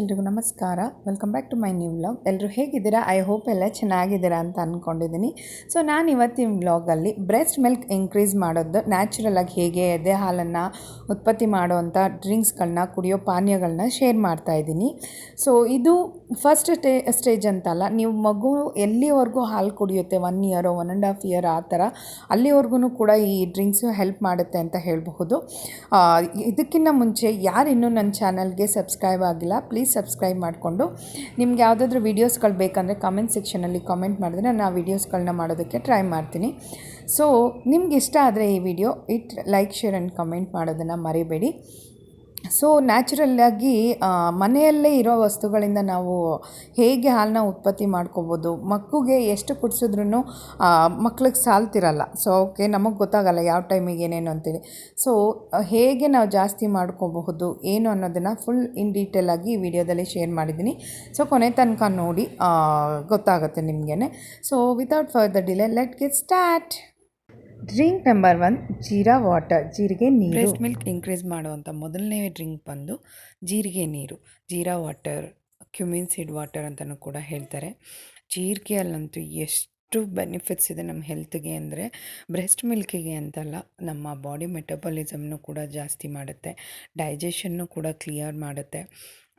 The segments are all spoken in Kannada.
ಎಲ್ರಿಗೂ ನಮಸ್ಕಾರ. Welcome back to my new vlog ಎಲ್ಲರೂ ಹೇಗಿದ್ದೀರಾ? ಐ ಹೋಪ್ ಎಲ್ಲ ಚೆನ್ನಾಗಿದ್ದೀರಾ ಅಂತ ಅಂದ್ಕೊಂಡಿದ್ದೀನಿ ಸೊ ನಾನು ಇವತ್ತಿನ ವ್ಲಾಗಲ್ಲಿ ಬ್ರೆಸ್ಟ್ ಮಿಲ್ಕ್ ಇನ್ಕ್ರೀಸ್ ಮಾಡೋದು ನ್ಯಾಚುರಲ್ ಆಗಿ ಹೇಗೆ ಎದೆ ಹಾಲನ್ನು ಉತ್ಪತ್ತಿ ಮಾಡುವಂಥ ಡ್ರಿಂಕ್ಸ್ಗಳನ್ನ ಕುಡಿಯೋ ಪಾನೀಯಗಳನ್ನ ಶೇರ್ ಮಾಡ್ತಾ ಇದ್ದೀನಿ. ಸೊ ಇದು ಫಸ್ಟ್ ಸ್ಟೇ ಸ್ಟೇಜ್ ಅಂತಲ್ಲ, ನೀವು ಮಗು ಎಲ್ಲಿವರೆಗೂ ಹಾಲು ಕುಡಿಯುತ್ತೆ one year one and half year ಆ ಥರ ಅಲ್ಲಿವರೆಗೂ ಕೂಡ ಈ ಡ್ರಿಂಕ್ಸು ಹೆಲ್ಪ್ ಮಾಡುತ್ತೆ ಅಂತ ಹೇಳಬಹುದು. ಇದಕ್ಕಿಂತ ಮುಂಚೆ ಯಾರು ಇನ್ನೂ ನನ್ನ ಚಾನಲ್ಗೆ ಸಬ್ಸ್ಕ್ರೈಬ್ ಆಗಿಲ್ಲ ಪ್ಲೀಸ್ ಸಬ್ಸ್ಕ್ರೈಬ್ ಮಾಡಿಕೊಂಡು. ನಿಮ್ಗೆ ಯಾವುದಾದ್ರೂ ವೀಡಿಯೋಸ್ಗಳು ಬೇಕಂದರೆ ಕಮೆಂಟ್ ಸೆಕ್ಷನಲ್ಲಿ ಕಮೆಂಟ್ ಮಾಡಿದ್ರೆ ನಾನು ಆ ವೀಡಿಯೋಸ್ಗಳನ್ನ ಮಾಡೋದಕ್ಕೆ ಟ್ರೈ ಮಾಡ್ತೀನಿ. ಸೊ ನಿಮ್ಗೆ ಇಷ್ಟ ಆದರೆ ಈ video it like share and comment ಮಾಡೋದನ್ನು ಮರಿಬೇಡಿ. ಸೊ ನ್ಯಾಚುರಲ್ಲಾಗಿ ಮನೆಯಲ್ಲೇ ಇರೋ ವಸ್ತುಗಳಿಂದ ನಾವು ಹೇಗೆ ಹಾಲನ್ನ ಉತ್ಪತ್ತಿ ಮಾಡ್ಕೋಬೋದು ಮಕ್ಕಳಿಗೆ ಎಷ್ಟು ಕುಡಿಸಿದ್ರೂ ಮಕ್ಳಿಗೆ ಸಾಲ್ತಿರಲ್ಲ. ಸೊ ಓಕೆ ನಮಗೆ ಗೊತ್ತಾಗಲ್ಲ ಯಾವ ಟೈಮಿಗೆ ಏನೇನು ಅಂತೇಳಿ ಸೊ ಹೇಗೆ ನಾವು ಜಾಸ್ತಿ ಮಾಡ್ಕೋಬಹುದು, ಏನು ಅನ್ನೋದನ್ನು ಫುಲ್ ಇನ್ ಡೀಟೇಲಾಗಿ ಈ ವಿಡಿಯೋದಲ್ಲಿ ಶೇರ್ ಮಾಡಿದ್ದೀನಿ. ಸೊ ಕೊನೆ ತನಕ ನೋಡಿ ಗೊತ್ತಾಗುತ್ತೆ ನಿಮಗೇನೆ. So without further delay let get start drink number one, jeera water, ಜೀರಿಗೆ ನೀರು. ಬ್ರೆಸ್ಟ್ ಮಿಲ್ಕ್ ಇನ್ಕ್ರೀಸ್ ಮಾಡುವಂಥ ಮೊದಲನೇ ಡ್ರಿಂಕ್ ಬಂದು ಜೀರಿಗೆ ನೀರು. Jeera water, cumin seed water ಅಂತಲೂ ಕೂಡ ಹೇಳ್ತಾರೆ. ಜೀರಿಗೆಯಲ್ಲಂತೂ ಎಷ್ಟು ಬೆನಿಫಿಟ್ಸ್ ಇದೆ ನಮ್ಮ ಹೆಲ್ತ್ಗೆ ಅಂದರೆ ಬ್ರೆಸ್ಟ್ ಮಿಲ್ಕಿಗೆ ಅಂತಲ್ಲ, ನಮ್ಮ ಬಾಡಿ ಮೆಟಬಾಲಿಸಮ್ನು ಕೂಡ ಜಾಸ್ತಿ ಮಾಡುತ್ತೆ. ಡೈಜೆಷನ್ನು ಕೂಡ ಕ್ಲಿಯರ್ ಮಾಡುತ್ತೆ.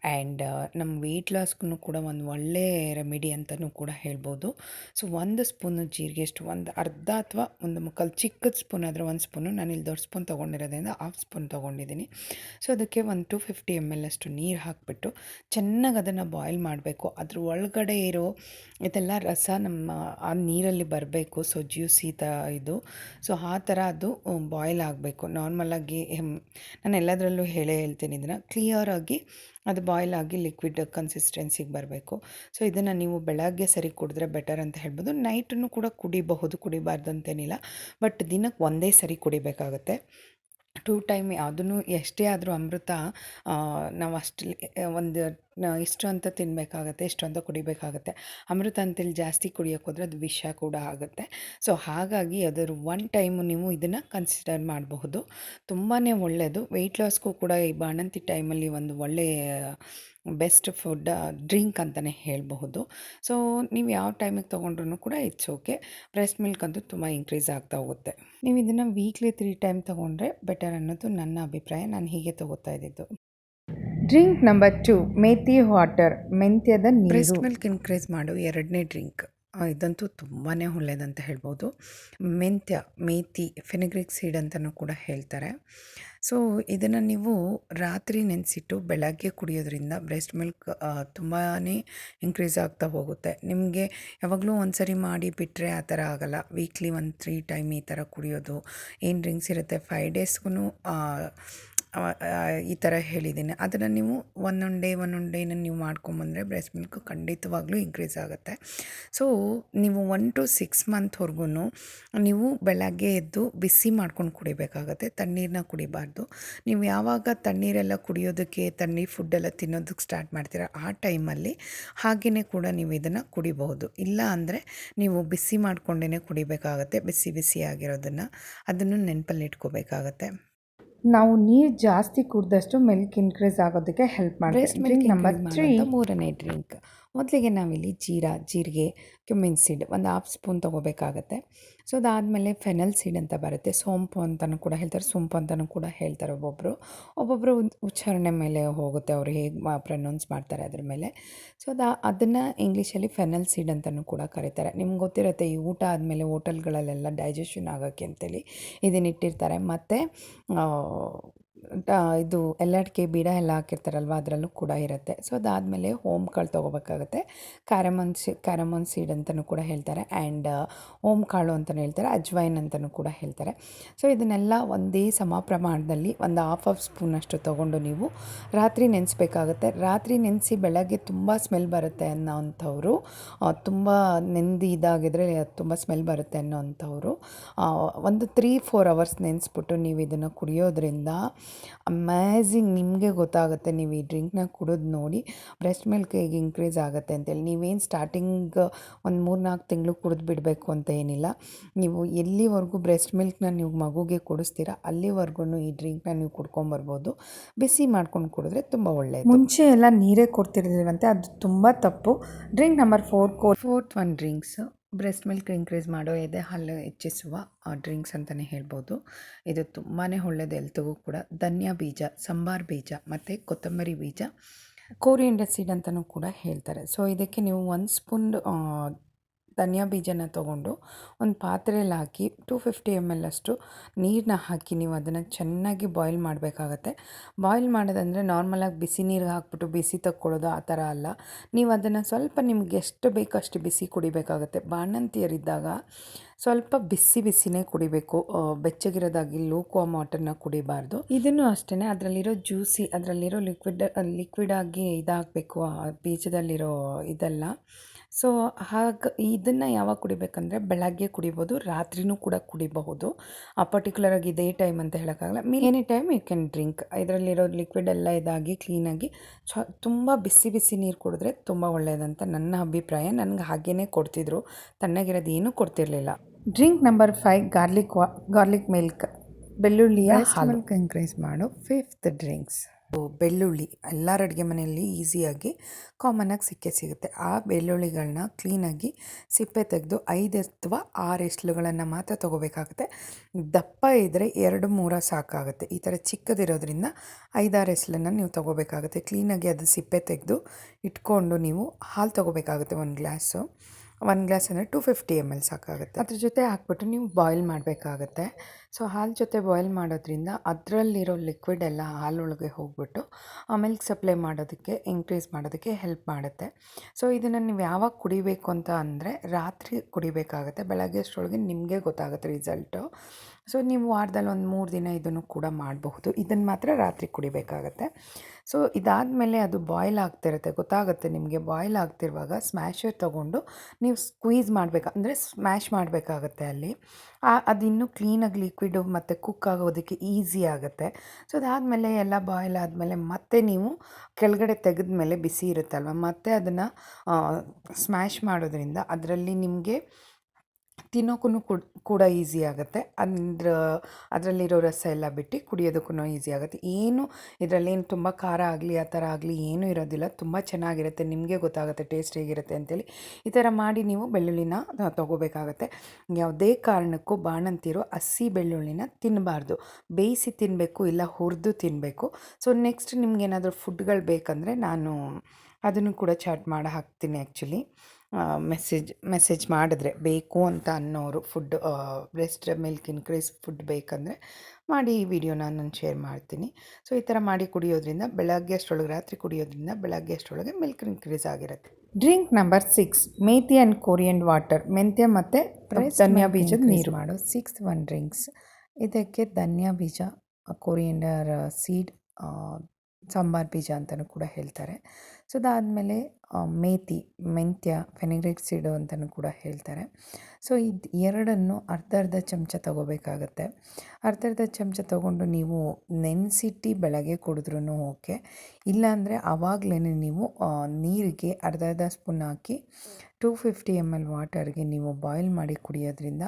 ಆ್ಯಂಡ್ ನಮ್ಮ ವೆಯ್ಟ್ ಲಾಸ್ಗೂ ಕೂಡ ಒಂದು ಒಳ್ಳೆಯ ರೆಮಿಡಿ ಅಂತಲೂ ಕೂಡ ಹೇಳ್ಬೋದು. ಸೊ, ಒಂದು ಸ್ಪೂನು ಜೀರಿಗೆ ಎಷ್ಟು ಒಂದು ಅರ್ಧ ಅಥವಾ ಒಂದು ಮುಕ್ಕಲ್ ಚಿಕ್ಕದ ಸ್ಪೂನ್ ಆದರೆ ಒಂದು ಸ್ಪೂನು, ನಾನು ಇಲ್ಲಿ ದೊಡ್ಡ ಸ್ಪೂನ್ ತೊಗೊಂಡಿರೋದ್ರಿಂದ ಹಾಫ್ ಸ್ಪೂನ್ ತೊಗೊಂಡಿದ್ದೀನಿ ಸೊ, ಅದಕ್ಕೆ ಒಂದು ಟು ಫಿಫ್ಟಿ ಎಂ ಎಲ್ ಅಷ್ಟು ನೀರು ಹಾಕಿಬಿಟ್ಟು ಚೆನ್ನಾಗಿ ಅದನ್ನು ಬಾಯ್ಲ್ ಮಾಡಬೇಕು. ಅದ್ರ ಒಳಗಡೆ ಇರೋ ಇದೆಲ್ಲ ರಸ ನಮ್ಮ, ಆ ನೀರಲ್ಲಿ ಬರಬೇಕು, ಸೊ ಜ್ಯೂಸಿ ತ, ಇದು. ಸೊ, ಆ ಥರ ಅದು ಬಾಯ್ಲ್ ಆಗಬೇಕು. ನಾರ್ಮಲಾಗಿ ನಾನು ಎಲ್ಲದರಲ್ಲೂ ಹೇಳೇ ಹೇಳ್ತೀನಿ ಇದನ್ನು. ಕ್ಲಿಯರಾಗಿ ಅದು ಬಾಯ್ಲ್ ಆಗಿ ಲಿಕ್ವಿಡ್ ಕನ್ಸಿಸ್ಟೆನ್ಸಿಗೆ ಬರಬೇಕು. ಸೊ ಇದನ್ನು ನೀವು ಬೆಳಗ್ಗೆ ಸರಿ ಕುಡಿದ್ರೆ ಬೆಟರ್ ಅಂತ ಹೇಳ್ಬೋದು. ನೈಟನ್ನು ಕೂಡ ಕುಡಿಬಹುದು ಕುಡಿಬಾರ್ದು ಅಂತೇನಿಲ್ಲ ಬಟ್ ದಿನಕ್ಕೆ ಒಂದೇ ಸರಿ ಕುಡಿಬೇಕಾಗುತ್ತೆ. ಟೂ ಟೈಮ್ ಯಾವುದೂ ಎಷ್ಟೇ ಆದರೂ ಅಮೃತ ನಾವು ಅಷ್ಟು ಒಂದು ಇಷ್ಟು ಅಂತ ತಿನ್ನಬೇಕಾಗತ್ತೆ ಇಷ್ಟು ಅಂತ ಕುಡಿಬೇಕಾಗತ್ತೆ. ಅಮೃತ ಅಂತೇಳಿ ಜಾಸ್ತಿ ಕುಡಿಯೋಕ್ಕೆ ಹೋದ್ರೆ ಅದು ವಿಷ ಕೂಡ ಆಗುತ್ತೆ. ಸೊ, ಹಾಗಾಗಿ ಅದರ ಒನ್ ಟೈಮು ನೀವು ಇದನ್ನು ಕನ್ಸಿಡರ್ ಮಾಡಬಹುದು. ತುಂಬಾ ಒಳ್ಳೆಯದು ವೆಯ್ಟ್ ಲಾಸ್ಗೂ ಕೂಡ ಈ ಬಾಣಂತಿ ಟೈಮಲ್ಲಿ ಒಂದು ಒಳ್ಳೆಯ ಬೆಸ್ಟ್ ಫುಡ್ ಡ್ರಿಂಕ್ ಅಂತಲೇ ಹೇಳಬಹುದು. ಸೊ ನೀವು ಯಾವ ಟೈಮಿಗೆ ತೊಗೊಂಡ್ರೂ ಕೂಡ ಇಟ್ಸ್ ಓಕೆ ಬ್ರೆಸ್ಟ್ ಮಿಲ್ಕ್ ಅಂತೂ ತುಂಬ ಇನ್ಕ್ರೀಸ್ ಆಗ್ತಾ ಹೋಗುತ್ತೆ. ನೀವು ಇದನ್ನು ವೀಕ್ಲಿ ತ್ರೀ ಟೈಮ್ ತೊಗೊಂಡ್ರೆ ಬೆಟರ್ ಅನ್ನೋದು ನನ್ನ ಅಭಿಪ್ರಾಯ. ನಾನು ಹೀಗೆ ತೊಗೋತಾ ಇದ್ದಿದ್ದು drink number two methi water ಮೆಂತ್ಯದ ಬ್ರೆಸ್ಟ್ ಮಿಲ್ಕ್ ಇನ್ಕ್ರೀಸ್ ಮಾಡು, ಎರಡನೇ ಡ್ರಿಂಕ್ ಇದಂತೂ ತುಂಬಾ ಒಳ್ಳೆಯದಂತ ಹೇಳ್ಬೋದು. ಮೆಂತ್ಯ ಮೇತಿ ಫೆನಿಗ್ರಿಕ್ ಸೀಡ್ ಅಂತಲೂ ಕೂಡ ಹೇಳ್ತಾರೆ. ಸೊ ಇದನ್ನು ನೀವು ರಾತ್ರಿ ನೆನೆಸಿಟ್ಟು ಬೆಳಗ್ಗೆ ಕುಡಿಯೋದ್ರಿಂದ ಬ್ರೆಸ್ಟ್ ಮಿಲ್ಕ್ ತುಂಬಾ ಇನ್ಕ್ರೀಸ್ ಆಗ್ತಾ ಹೋಗುತ್ತೆ. ನಿಮಗೆ ಯಾವಾಗಲೂ ಒಂದು ಸರಿ ಮಾಡಿ ಬಿಟ್ಟರೆ ಆ ಥರ ಆಗಲ್ಲ. ವೀಕ್ಲಿ ಒಂದು ತ್ರೀ ಟೈಮ್ ಈ ಥರ ಕುಡಿಯೋದು. ಏನು ಡ್ರಿಂಕ್ಸ್ ಇರುತ್ತೆ? ಫೈವ್ ಡೇಸ್ಗೂ ಈ ಥರ ಹೇಳಿದ್ದೀನಿ. ಅದನ್ನು ನೀವು ಒಂದೊಂದು ಡೇ ಒಂದೊಂದು ಡೇನ ನೀವು ಮಾಡ್ಕೊಂಬಂದರೆ ಬ್ರೆಸ್ಟ್ ಮಿಲ್ಕ್ ಖಂಡಿತವಾಗ್ಲೂ ಇನ್ಕ್ರೀಸ್ ಆಗುತ್ತೆ. ಸೊ ನೀವು ಒನ್ ಟು ಸಿಕ್ಸ್ ಮಂತ್ವರೆಗೂ ನೀವು ಬೆಳಗ್ಗೆ ಎದ್ದು ಬಿಸಿ ಮಾಡ್ಕೊಂಡು ಕುಡಿಬೇಕಾಗತ್ತೆ. ತಣ್ಣೀರನ್ನ ಕುಡಿಬಾರ್ದು. ನೀವು ಯಾವಾಗ ತಣ್ಣೀರೆಲ್ಲ ಕುಡಿಯೋದಕ್ಕೆ, ತಣ್ಣೀರು ಫುಡ್ಡೆಲ್ಲ ತಿನ್ನೋದಕ್ಕೆ ಸ್ಟಾರ್ಟ್ ಮಾಡ್ತೀರ ಆ ಟೈಮಲ್ಲಿ ಹಾಗೆಯೇ ಕೂಡ ನೀವು ಇದನ್ನು ಕುಡಿಬಹುದು. ಇಲ್ಲ ಅಂದರೆ ನೀವು ಬಿಸಿ ಮಾಡಿಕೊಂಡೇ ಕುಡಿಬೇಕಾಗತ್ತೆ, ಬಿಸಿ ಬಿಸಿ ಆಗಿರೋದನ್ನು. ಅದನ್ನು ನೆನಪಲ್ಲಿ ಇಟ್ಕೋಬೇಕಾಗತ್ತೆ. ನಾವು ನೀರು ಜಾಸ್ತಿ ಕುಡಿದಷ್ಟು ಮಿಲ್ಕ್ ಇನ್ಕ್ರೀಸ್ ಆಗೋದಕ್ಕೆ ಹೆಲ್ಪ್ ಮಾಡಿ ಡ್ರಿಂಕ್ ನಂಬರ್ ತ್ರೀ ಮೂರನೇ ಡ್ರಿಂಕ್ ಮೊದಲಿಗೆ ನಾವಿಲ್ಲಿ ಜೀರಾ, ಜೀರಿಗೆ, ಕ್ಯುಮಿನ್ ಸೀಡ್ ಒಂದು ಹಾಫ್ ಸ್ಪೂನ್ ತೊಗೋಬೇಕಾಗತ್ತೆ. ಸೊ, ಅದಾದಮೇಲೆ ಫೆನಲ್ ಸೀಡ್ ಅಂತ ಬರುತ್ತೆ. ಸೋಂಪು ಅಂತಲೂ ಕೂಡ ಹೇಳ್ತಾರೆ, ಸೊಂಪು ಅಂತಲೂ ಕೂಡ ಹೇಳ್ತಾರೆ ಒಬ್ಬೊಬ್ಬರು ಒಬ್ಬೊಬ್ಬರು ಉಚ್ಚಾರಣೆ ಮೇಲೆ ಹೋಗುತ್ತೆ, ಅವರು ಹೇಗೆ ಪ್ರನೌನ್ಸ್ ಮಾಡ್ತಾರೆ ಅದ್ರ ಮೇಲೆ. ಸೊ, ಅದು, ಅದನ್ನು ಇಂಗ್ಲೀಷಲ್ಲಿ ಫೆನಲ್ ಸೀಡ್ ಅಂತಲೂ ಕೂಡ ಕರೀತಾರೆ. ನಿಮ್ಗೆ ಗೊತ್ತಿರುತ್ತೆ, ಈ ಊಟ ಆದಮೇಲೆ ಹೋಟೆಲ್ಗಳಲ್ಲೆಲ್ಲ ಡೈಜೆಷನ್ ಆಗೋಕ್ಕೆ ಅಂತೇಳಿ ಇದನ್ನ ಇಟ್ಟಿರ್ತಾರೆ. ಮತ್ತು ಇದು ಎಲ್ಲಡಿಕೆ ಬೀಡ ಎಲ್ಲ ಹಾಕಿರ್ತಾರಲ್ವ, ಅದರಲ್ಲೂ ಕೂಡ ಇರುತ್ತೆ. ಸೊ ಅದಾದಮೇಲೆ ಕಾಳು ತೊಗೋಬೇಕಾಗುತ್ತೆ. ಕ್ಯಾರಮನ್ ಸಿ ಕ್ಯಾರಮನ್ ಸೀಡ್ ಅಂತಲೂ ಕೂಡ ಹೇಳ್ತಾರೆ. ಆ್ಯಂಡ್ ಓಮ್ ಕಾಳು ಅಂತಲೂ ಹೇಳ್ತಾರೆ. ಅಜ್ವೈನ್ ಅಂತಲೂ ಕೂಡ ಹೇಳ್ತಾರೆ. ಸೊ ಇದನ್ನೆಲ್ಲ ಒಂದೇ ಸಮ ಪ್ರಮಾಣದಲ್ಲಿ ಒಂದು ಹಾಫ್ ಆಫ್ ಸ್ಪೂನಷ್ಟು ತೊಗೊಂಡು ನೀವು ರಾತ್ರಿ ನೆನೆಸ್ಬೇಕಾಗುತ್ತೆ. ರಾತ್ರಿ ನೆನೆಸಿ ಬೆಳಗ್ಗೆ ತುಂಬ ಸ್ಮೆಲ್ ಬರುತ್ತೆ ಅನ್ನೋವಂಥವ್ರು ತುಂಬ ನೆಂದಿ ಇದಾಗಿದ್ರೆ ತುಂಬ ಸ್ಮೆಲ್ ಬರುತ್ತೆ ಅನ್ನೋವಂಥವ್ರು ಒಂದು ತ್ರೀ ಫೋರ್ ಅವರ್ಸ್ ನೆನೆಸ್ಬಿಟ್ಟು ನೀವು ಇದನ್ನು ಕುಡಿಯೋದ್ರಿಂದ ಅಮೇಝಿಂಗ್ ನಿಮಗೆ ಗೊತ್ತಾಗುತ್ತೆ ನೀವು ಈ ಡ್ರಿಂಕ್ನ ಕುಡಿದು ನೋಡಿ. ಬ್ರೆಸ್ಟ್ ಮಿಲ್ಕ್ ಹೇಗೆ ಇನ್ಕ್ರೀಸ್ ಆಗುತ್ತೆ ಅಂತೇಳಿ. ನೀವೇನು ಸ್ಟಾರ್ಟಿಂಗ್ ಒಂದು ಮೂರು ನಾಲ್ಕು ತಿಂಗಳು ಕುಡಿದು ಬಿಡಬೇಕು ಅಂತ ಏನಿಲ್ಲ. ನೀವು ಎಲ್ಲಿವರೆಗೂ ಬ್ರೆಸ್ಟ್ ಮಿಲ್ಕ್ನ ನೀವು ಮಗುಗೆ ಕೊಡಿಸ್ತೀರಾ ಅಲ್ಲಿವರೆಗೂ ಈ ಡ್ರಿಂಕ್ನ ನೀವು ಕುಡ್ಕೊಂಬರ್ಬೋದು. ಬಿಸಿ ಮಾಡ್ಕೊಂಡು ಕುಡಿದ್ರೆ ತುಂಬ ಒಳ್ಳೆಯದು ಮುಂಚೆ ಎಲ್ಲ ನೀರೇ ಕೊಡ್ತಿರ್ಲಿಲ್ವಂತೆ ಅದು ತುಂಬ ತಪ್ಪು. ಡ್ರಿಂಕ್ ನಂಬರ್ ಫೋರ್ ಕೋ fourth one drinks breast milk increase ಮಾಡೋ ಎದೆ ಹಾಲು ಹೆಚ್ಚಿಸುವ ಡ್ರಿಂಕ್ಸ್ ಅಂತಲೇ ಹೇಳ್ಬೋದು. ಇದು ತುಂಬಾ ಒಳ್ಳೆಯದು ಎಲ್ತಿಗೂ ಕೂಡ. ಧನ್ಯ ಬೀಜ, ಸಂಬಾರ್ ಬೀಜ ಮತ್ತು ಕೊತ್ತಂಬರಿ ಬೀಜ, ಕೋರಿಯಂಡರ್ ಸೀಡ್ ಅಂತಲೂ ಕೂಡ ಹೇಳ್ತಾರೆ. ಸೊ, ಇದಕ್ಕೆ ನೀವು ಒಂದು ಸ್ಪೂನ್ ಧನಿಯಾ ಬೀಜನ ತೊಗೊಂಡು ಒಂದು ಪಾತ್ರೆಯಲ್ಲಿ ಹಾಕಿ ಟು ಫಿಫ್ಟಿ ಎಂ ಎಲ್ ಅಷ್ಟು ನೀರನ್ನ ಹಾಕಿ ನೀವು ಅದನ್ನು ಚೆನ್ನಾಗಿ ಬಾಯ್ಲ್ ಮಾಡಬೇಕಾಗತ್ತೆ. ಬಾಯ್ಲ್ ಮಾಡೋದಂದರೆ ನಾರ್ಮಲಾಗಿ ಬಿಸಿ ನೀರಿಗೆ ಹಾಕ್ಬಿಟ್ಟು ಬಿಸಿ ತಕ್ಕೊಳ್ಳೋದು ಆ ಥರ ಅಲ್ಲ. ನೀವು ಅದನ್ನು ಸ್ವಲ್ಪ ನಿಮ್ಗೆ ಎಷ್ಟು ಬೇಕೋ ಅಷ್ಟು ಬಿಸಿ ಕುಡಿಬೇಕಾಗತ್ತೆ. ಬಾಣಂತಿಯರಿದ್ದಾಗ ಸ್ವಲ್ಪ ಬಿಸಿ ಬಿಸಿನೇ ಕುಡಿಬೇಕು. ಬೆಚ್ಚಗಿರೋದಾಗಿ ಲೂಕ್ವಾಮ್ ವಾಟರ್ನ ಕುಡಿಬಾರ್ದು. ಇದನ್ನು ಅಷ್ಟೇ ಅದರಲ್ಲಿರೋ ಜ್ಯೂಸಿ, ಅದರಲ್ಲಿರೋ ಲಿಕ್ವಿಡ್ ಲಿಕ್ವಿಡ್ ಆಗಿ ಇದಾಗಬೇಕು ಆ ಬೀಜದಲ್ಲಿರೋ ಇದೆಲ್ಲ. ಸೊ ಹಾಗೆ ಇದನ್ನು ಯಾವಾಗ ಕುಡಿಬೇಕಂದ್ರೆ ಬೆಳಗ್ಗೆ ಕುಡಿಬೋದು ರಾತ್ರಿನೂ ಕೂಡ ಕುಡಿಬಹುದು. ಆ ಪರ್ಟಿಕ್ಯುಲರಾಗಿ ಇದೇ ಟೈಮ್ ಅಂತ ಹೇಳೋಕ್ಕಾಗಲ್ಲ. Me any time you can drink ಇದರಲ್ಲಿರೋ liquid ಎಲ್ಲ ಇದಾಗಿ ಕ್ಲೀನಾಗಿ ಚ ತುಂಬ ಬಿಸಿ ಬಿಸಿ ನೀರು ಕುಡಿದ್ರೆ ತುಂಬ ಒಳ್ಳೆಯದಂತ ನನ್ನ ಅಭಿಪ್ರಾಯ. ನನಗೆ ಹಾಗೇ ಕೊಡ್ತಿದ್ರು. ತಣ್ಣಗಿರೋದು ಏನೂ ಕೊಡ್ತಿರಲಿಲ್ಲ. ಡ್ರಿಂಕ್ ನಂಬರ್ ಫೈವ್ ಗಾರ್ಲಿಕ್ ವಾ ಗಾರ್ಲಿಕ್ ಮಿಲ್ಕ್ ಬೆಳ್ಳುಳ್ಳಿಯ ಹಾಲು. ಇನ್ಕ್ರೀಸ್ ಮಾಡೋ. ಫಿಫ್ತ್ ಡ್ರಿಂಕ್ಸ್ ಬೆಳ್ಳುಳ್ಳಿ. ಎಲ್ಲರ ಅಡುಗೆ ಮನೆಯಲ್ಲಿ ಈಸಿಯಾಗಿ ಕಾಮನ್ನಾಗಿ ಸಿಕ್ಕೇ ಸಿಗುತ್ತೆ. ಆ ಬೆಳ್ಳುಳ್ಳಿಗಳನ್ನ ಕ್ಲೀನಾಗಿ ಸಿಪ್ಪೆ ತೆಗೆದು ಐದು ಅಥವಾ ಆರು ಎಸ್ಲುಗಳನ್ನು ಮಾತ್ರ ತೊಗೋಬೇಕಾಗುತ್ತೆ. ದಪ್ಪ ಇದ್ದರೆ ಎರಡು ಮೂರ ಸಾಕಾಗುತ್ತೆ. ಈ ಥರ ಚಿಕ್ಕದಿರೋದ್ರಿಂದ ಐದಾರು ಎಸ್ಲನ್ನು ನೀವು ತೊಗೋಬೇಕಾಗುತ್ತೆ. ಕ್ಲೀನಾಗಿ ಅದು ಸಿಪ್ಪೆ ತೆಗೆದು ಇಟ್ಕೊಂಡು ನೀವು ಹಾಲು ತೊಗೋಬೇಕಾಗುತ್ತೆ ಒಂದು ಗ್ಲಾಸು ಒಂದು ಗ್ಲಾಸ್ ಅಂದರೆ ಟು ಫಿಫ್ಟಿ ಎಂ ಎಲ್ ಸಾಕಾಗುತ್ತೆ. ಅದ್ರ ಜೊತೆ ಹಾಕ್ಬಿಟ್ಟು ನೀವು ಬಾಯ್ಲ್ ಮಾಡಬೇಕಾಗತ್ತೆ. ಸೊ, ಹಾಲು ಜೊತೆ ಬಾಯ್ಲ್ ಮಾಡೋದ್ರಿಂದ ಅದರಲ್ಲಿರೋ ಲಿಕ್ವಿಡ್ ಎಲ್ಲ ಹಾಲೊಳಗೆ ಹೋಗ್ಬಿಟ್ಟು ಮಿಲ್ಕ್ ಸಪ್ಲೈ ಮಾಡೋದಕ್ಕೆ, ಇನ್ಕ್ರೀಸ್ ಮಾಡೋದಕ್ಕೆ ಹೆಲ್ಪ್ ಮಾಡುತ್ತೆ. ಸೊ, ಇದನ್ನು ನೀವು ಯಾವಾಗ ಕುಡಿಬೇಕು ಅಂತ ಅಂದರೆ ರಾತ್ರಿ ಕುಡಿಬೇಕಾಗತ್ತೆ. ಬೆಳಗ್ಗೆ ಅಷ್ಟರೊಳಗೆ ನಿಮಗೆ ಗೊತ್ತಾಗುತ್ತೆ ರಿಸಲ್ಟು. ಸೊ ನೀವು ವಾರದಲ್ಲಿ ಒಂದು ಮೂರು ದಿನ ಇದನ್ನು ಕೂಡ ಮಾಡಬಹುದು. ಇದನ್ನು ಮಾತ್ರ ರಾತ್ರಿ ಕುಡಿಬೇಕಾಗತ್ತೆ. ಸೊ ಇದಾದಮೇಲೆ ಅದು ಬಾಯ್ಲ್ ಆಗ್ತಿರುತ್ತೆ. ಗೊತ್ತಾಗುತ್ತೆ ನಿಮಗೆ ಬಾಯ್ಲ್ ಆಗ್ತಿರುವಾಗ ಸ್ಮ್ಯಾಶರ್ ತೊಗೊಂಡು ನೀವು ಸ್ಕ್ವೀಸ್ ಮಾಡಬೇಕು, ಅಂದರೆ ಸ್ಮ್ಯಾಶ್ ಮಾಡಬೇಕಾಗತ್ತೆ ಅಲ್ಲಿ. ಅದು ಇನ್ನೂ ಕ್ಲೀನಾಗಿ ಲಿಕ್ವಿಡು ಮತ್ತು ಕುಕ್ ಆಗೋದಕ್ಕೆ ಈಸಿ ಆಗುತ್ತೆ. ಸೊ ಅದಾದಮೇಲೆ ಎಲ್ಲ ಬಾಯ್ಲ್ ಆದಮೇಲೆ ಮತ್ತೆ ನೀವು ಕೆಳಗಡೆ ತೆಗೆದ ಮೇಲೆ ಬಿಸಿ ಇರುತ್ತಲ್ವ? ಮತ್ತೆ ಅದನ್ನು ಸ್ಮ್ಯಾಶ್ ಮಾಡೋದ್ರಿಂದ ಅದರಲ್ಲಿ ನಿಮಗೆ ತಿನ್ನೋಕ್ಕೂ ಕೂಡ ಕೂಡ ಈಸಿ ಆಗುತ್ತೆ. ಅಂದ್ರ, ಅದರಲ್ಲಿರೋ ರಸ ಎಲ್ಲ ಬಿಟ್ಟು ಕುಡಿಯೋದಕ್ಕೂ ಈಸಿ ಆಗುತ್ತೆ. ಏನು ಇದರಲ್ಲೇನು ತುಂಬ ಖಾರ ಆಗಲಿ, ಆ ಥರ ಆಗಲಿ ಏನೂ ಇರೋದಿಲ್ಲ. ತುಂಬ ಚೆನ್ನಾಗಿರುತ್ತೆ. ನಿಮಗೆ ಗೊತ್ತಾಗುತ್ತೆ, ಟೇಸ್ಟ್ ಹೇಗಿರುತ್ತೆ ಅಂತೇಳಿ. ಈ ಥರ ಮಾಡಿ ನೀವು ಬೆಳ್ಳುಳ್ಳಿನ ತೊಗೋಬೇಕಾಗತ್ತೆ. ಯಾವುದೇ ಕಾರಣಕ್ಕೂ ಬಾಣಂತಿರೋ ಹಸಿ ಬೆಳ್ಳುಳ್ಳಿನ ತಿನ್ನಬಾರ್ದು ಬೇಯಿಸಿ ತಿನ್ನಬೇಕು ಇಲ್ಲ ಹುರಿದು ತಿನ್ನಬೇಕು ಸೊ ನೆಕ್ಸ್ಟ್ ನಿಮ್ಗೇನಾದರೂ ಫುಡ್ಗಳು ಬೇಕಂದರೆ ನಾನು ಅದನ್ನು ಕೂಡ ಚಾಟ್ ಮಾಡಿ ಹಾಕ್ತೀನಿ ಆ್ಯಕ್ಚುಲಿ ಮೆಸೇಜ್ ಮೆಸೇಜ್ ಮಾಡಿದ್ರೆ ಬೇಕು ಅಂತ ಅನ್ನೋರು food breast milk increase food ಬೇಕಂದರೆ ಮಾಡಿ ಈ ವಿಡಿಯೋನ ನಾನು ಶೇರ್ ಮಾಡ್ತೀನಿ. ಸೊ ಈ ಥರ ಮಾಡಿ ಕುಡಿಯೋದ್ರಿಂದ ಬೆಳಗ್ಗೆ ಅಷ್ಟರೊಳಗೆ ರಾತ್ರಿ ಕುಡಿಯೋದ್ರಿಂದ ಬೆಳಗ್ಗೆ ಅಷ್ಟರೊಳಗೆ ಮಿಲ್ಕ್ ಇನ್ಕ್ರೀಸ್ ಆಗಿರುತ್ತೆ. Drink number six methi and coriander water ಮೆಂತ್ಯ ಮತ್ತು ಧನ್ಯಾ ಬೀಜದ ನೀರು. ಮಾಡೋ. Six one drinks. ಇದಕ್ಕೆ ಧನ್ಯಾ ಬೀಜ ಕೋರಿಯಂಡರ್ ಸೀಡ್ ಸಾಂಬಾರ್ ಬೀಜ ಅಂತಲೂ ಕೂಡ ಹೇಳ್ತಾರೆ. ಸೊ ಅದಾದಮೇಲೆ ಮೇತಿ, ಮೆಂತ್ಯ, ಫೆನಿಗ್ರಿಕ್ ಸೀಡು ಅಂತಲೂ ಕೂಡ ಹೇಳ್ತಾರೆ. ಸೊ, ಇದು ಎರಡನ್ನು ಅರ್ಧ ಅರ್ಧ ಚಮಚ ತಗೋಬೇಕಾಗತ್ತೆ. ಅರ್ಧ ಅರ್ಧ ಚಮಚ ತಗೊಂಡು ನೀವು ನೆನೆಸಿಟ್ಟು ಬೆಳಗ್ಗೆ ಕುಡಿದ್ರೂ ಓಕೆ. ಇಲ್ಲಾಂದರೆ ಆವಾಗಲೇ ನೀವು ನೀರಿಗೆ ಅರ್ಧ ಅರ್ಧ ಸ್ಪೂನ್ ಹಾಕಿ ಟೂ ಫಿಫ್ಟಿ ಎಂ ಎಲ್ ವಾಟರ್ಗೆ ನೀವು ಬಾಯ್ಲ್ ಮಾಡಿ ಕುಡಿಯೋದ್ರಿಂದ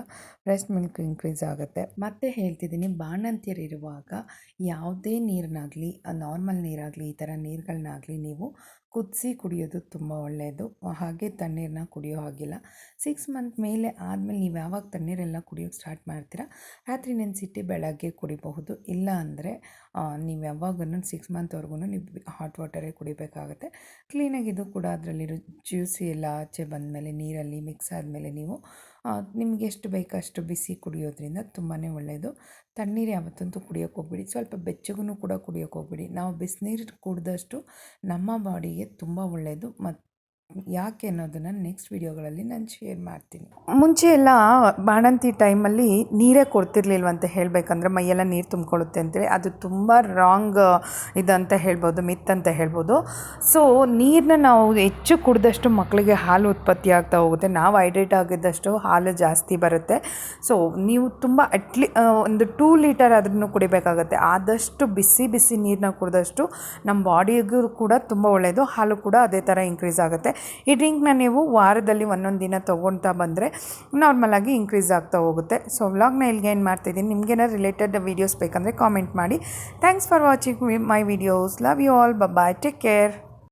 ಬ್ರೆಸ್ಟ್ ಮಿಲ್ಕ್ ಇನ್ಕ್ರೀಸ್ ಆಗುತ್ತೆ. ಮತ್ತೆ ಹೇಳ್ತಿದ್ದೀನಿ, ಬಾಣಂತಿಯರಿರುವಾಗ ಯಾವುದೇ ನೀರನ್ನಾಗಲಿ ನಾರ್ಮಲ್ ನೀರಾಗಲಿ, ಈ ಥರ ನೀರುಗಳನ್ನಾಗಲಿ ನೀವು ಕುದಿಸಿ ಕುಡಿಯೋದು ತುಂಬ ಒಳ್ಳೆಯದು. ಹಾಗೆ ತಣ್ಣೀರನ್ನ ಕುಡಿಯೋ ಹಾಗಿಲ್ಲ. ಸಿಕ್ಸ್ ಮಂತ್ ಮೇಲೆ ಆದಮೇಲೆ ನೀವು ಯಾವಾಗ ತಣ್ಣೀರೆಲ್ಲ ಕುಡಿಯೋಕ್ಕೆ ಸ್ಟಾರ್ಟ್ ಮಾಡ್ತೀರಾ, ರಾತ್ರಿ ನೆನೆಸಿಟ್ಟು ಬೆಳಗ್ಗೆ ಕುಡಿಬಹುದು. ಇಲ್ಲ ಅಂದರೆ ನೀವು ಯಾವಾಗೂ ಸಿಕ್ಸ್ ಮಂತ್ವರೆಗೂ ನೀವು ಹಾಟ್ ವಾಟರೇ ಕುಡಿಬೇಕಾಗುತ್ತೆ. ಕ್ಲೀನಾಗಿ ಇದು ಕೂಡ ಅದರಲ್ಲಿರೋ ಜ್ಯೂಸಿ ಎಲ್ಲ ಆಚೆ ಬಂದಮೇಲೆ ನೀರಲ್ಲಿ ಮಿಕ್ಸ್ ಆದಮೇಲೆ ನೀವು ನಿಮಗೆ ಎಷ್ಟು ಬೇಕೋ ಅಷ್ಟು ಬಿಸಿ ಕುಡಿಯೋದ್ರಿಂದ ತುಂಬಾ ಒಳ್ಳೆಯದು ತಣ್ಣೀರು ಯಾವತ್ತಂತೂ ಕುಡಿಯೋಕ್ಕೆ ಹೋಗ್ಬಿಡಿ. ಸ್ವಲ್ಪ ಬೆಚ್ಚಗೂ ಕೂಡ ಕುಡಿಯೋಕ್ಕೆ ಹೋಗ್ಬಿಡಿ. ನಾವು ಬಿಸಿನೀರು ಕುಡಿದಷ್ಟು ನಮ್ಮ ಬಾಡಿಗೆ ತುಂಬ ಒಳ್ಳೆಯದು ಮತ್ತು ಯಾಕೆ ಅನ್ನೋದನ್ನು ನೆಕ್ಸ್ಟ್ ವಿಡಿಯೋಗಳಲ್ಲಿ ನಾನು ಶೇರ್ ಮಾಡ್ತೀನಿ. ಮುಂಚೆ ಎಲ್ಲ ಬಾಣಂತಿ ಟೈಮಲ್ಲಿ ನೀರೇ ಕೊಡ್ತಿರ್ಲಿಲ್ವಂತ ಹೇಳಬೇಕಂದ್ರೆ ಮೈಯೆಲ್ಲ ನೀರು ತುಂಬಿಕೊಳ್ಳುತ್ತೆ ಅಂತೇಳಿ ಅದು ತುಂಬ ರಾಂಗ್ ಇದಂತ ಹೇಳ್ಬೋದು ಮಿತ್ ಅಂತ ಹೇಳ್ಬೋದು. ಸೊ ನೀರನ್ನ ನಾವು ಹೆಚ್ಚು ಕುಡಿದಷ್ಟು ಮಕ್ಕಳಿಗೆ ಹಾಲು ಉತ್ಪತ್ತಿ ಆಗ್ತಾ ಹೋಗುತ್ತೆ. ನಾವು ಹೈಡ್ರೇಟ್ ಆಗಿದ್ದಷ್ಟು ಹಾಲು ಜಾಸ್ತಿ ಬರುತ್ತೆ. ಸೊ ನೀವು ತುಂಬ ಅಟ್ಲಿ ಒಂದು ಟೂ ಲೀಟರ್ ಅದನ್ನು ಕುಡಿಬೇಕಾಗತ್ತೆ. ಆದಷ್ಟು ಬಿಸಿ ಬಿಸಿ ನೀರನ್ನ ಕುಡಿದಷ್ಟು ನಮ್ಮ ಬಾಡಿಗೂ ಕೂಡ ತುಂಬ ಒಳ್ಳೆಯದು ಹಾಲು ಕೂಡ ಅದೇ ಥರ ಇನ್ಕ್ರೀಸ್ ಆಗುತ್ತೆ. ಈ ಡ್ರಿಂಕ್ನ ನೀವು ವಾರದಲ್ಲಿ ಒಂದೊಂದು ದಿನ ತೊಗೊಳ್ತಾ ಬಂದರೆ ನಾರ್ಮಲಾಗಿ ಇನ್ಕ್ರೀಸ್ ಆಗ್ತಾ ಹೋಗುತ್ತೆ. ಸೊ ವ್ಲಾಗ್ನ ಇಲ್ಲಿಗೆ ಏನು ಮಾಡ್ತಿದ್ದೀನಿ ನಿಮಗೇನಾರು ರಿಲೇಟೆಡ್ ವೀಡಿಯೋಸ್ ಬೇಕಂದರೆ ಕಾಮೆಂಟ್ ಮಾಡಿ. Thanks for watching my videos love you all bye take care